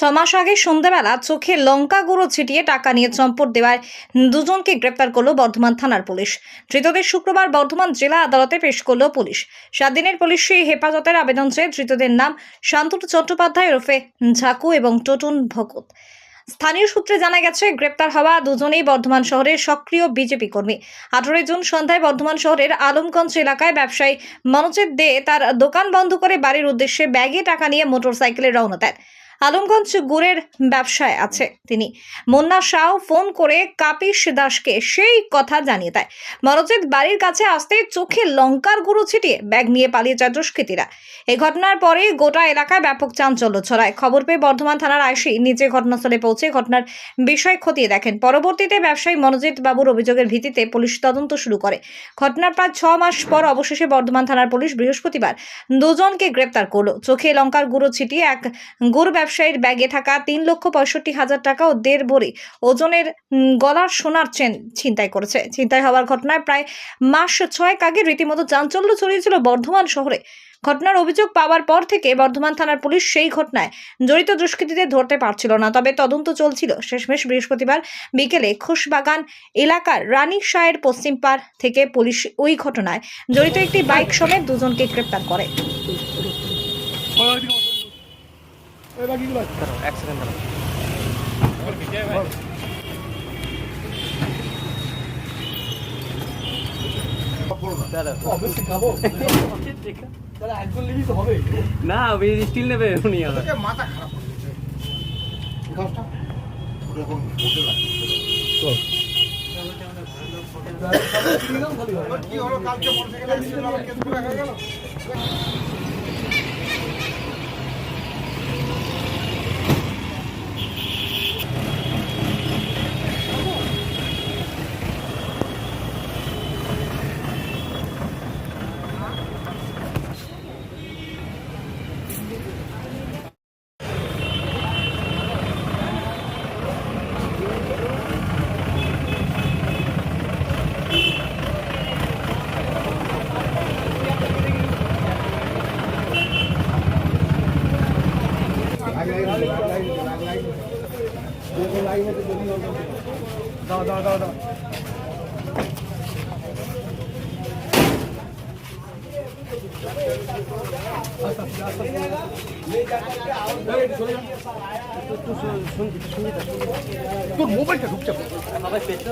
ছ মাস আগে সন্ধ্যাবেলা চোখে লঙ্কা গুঁড়ো ছিটিয়ে টাকা নিয়ে চম্পট দেওয়ায় দুজনকে গ্রেপ্তার করল বর্ধমান থানার পুলিশ। ধৃতদের শুক্রবার বর্ধমান জেলা আদালতে পেশ করল পুলিশ। সাত দিনের পুলিশি হেফাজতের আবেদন চেয়ে ধৃতদের নাম শান্তনু চট্টোপাধ্যায় ওরফে ঝাকু এবং টোটন ভকত। স্থানীয় সূত্রে জানা গেছে, গ্রেপ্তার হওয়া দুজনেই বর্ধমান শহরের সক্রিয় বিজেপি কর্মী। আঠারোই জুন সন্ধ্যায় বর্ধমান শহরের আলমগঞ্জ এলাকায় ব্যবসায়ী মনোজিৎ দে তার দোকান বন্ধ করে বাড়ির উদ্দেশ্যে ব্যাগে টাকা নিয়ে মোটরসাইকেলে রওনা দেন। আলমগঞ্জ গুড়ের ব্যবসায় আছে তিনি। মুন্না শাহ ফোন করে কাপিস দাসকে সেই কথা জানিয়ে দেয়। মনোজিৎ বাড়ির কাছে আসতে চোখে লঙ্কার গুঁড়ো ছিটিয়ে ব্যাগ নিয়ে পালিয়ে যায় দুষ্কৃতীরা। এই ঘটনার পরে গোটা এলাকায় ব্যাপক চাঞ্চল্য ছড়ায়। খবর পেয়ে বর্ধমান থানার আইসি নিজে ঘটনাস্থলে পৌঁছে ঘটনার বিষয় খতিয়ে দেখেন। পরবর্তীতে ব্যবসায়ী মনোজিৎ বাবুর অভিযোগের ভিত্তিতে পুলিশ তদন্ত শুরু করে। ঘটনার প্রায় ছ মাস পর অবশেষে বর্ধমান থানার পুলিশ বৃহস্পতিবার দুজনকে গ্রেপ্তার করল। চোখে লঙ্কার গুঁড়ো ছিটিয়ে এক গুড় ব্যবসায়ীর ব্যাগে থাকা তিন লক্ষ পঁয়ষট্টি হাজার টাকা ও দেড় ভরি ওজনের গলার সোনার চেন ছিনতাই করেছে। ছিনতাই হওয়ার ঘটনায় প্রায় মাস ছয়েক আগে রীতিমতো চাঞ্চল্য ছড়িয়েছিল বর্ধমান শহরে। ঘটনার অভিযোগ পাওয়ার পর থেকে বর্ধমান থানার পুলিশ সেই ঘটনায় জড়িত দুষ্কৃতীদের ধরতে পারছিল না, তবে তদন্ত চলছিল। শেষমেশ বৃহস্পতিবার বিকেলে খোশবাগান এলাকার রানী শাহের পশ্চিম পার থেকে পুলিশ ওই ঘটনায় জড়িত একটি বাইক সমেত দুজনকে গ্রেপ্তার করে। এক সেকেন্ড দাঁড়াও। খাব? তাহলে একজন নিবি তো হবে। না ওই স্টিল নেবে উনি মাথা খারাপ আছে কি হলো কালকে মোটরসাইকেল রাখা গেল? দাও দাও দাও দাও তোর মোবাইলটা ঢুকছে। সবাই পেতো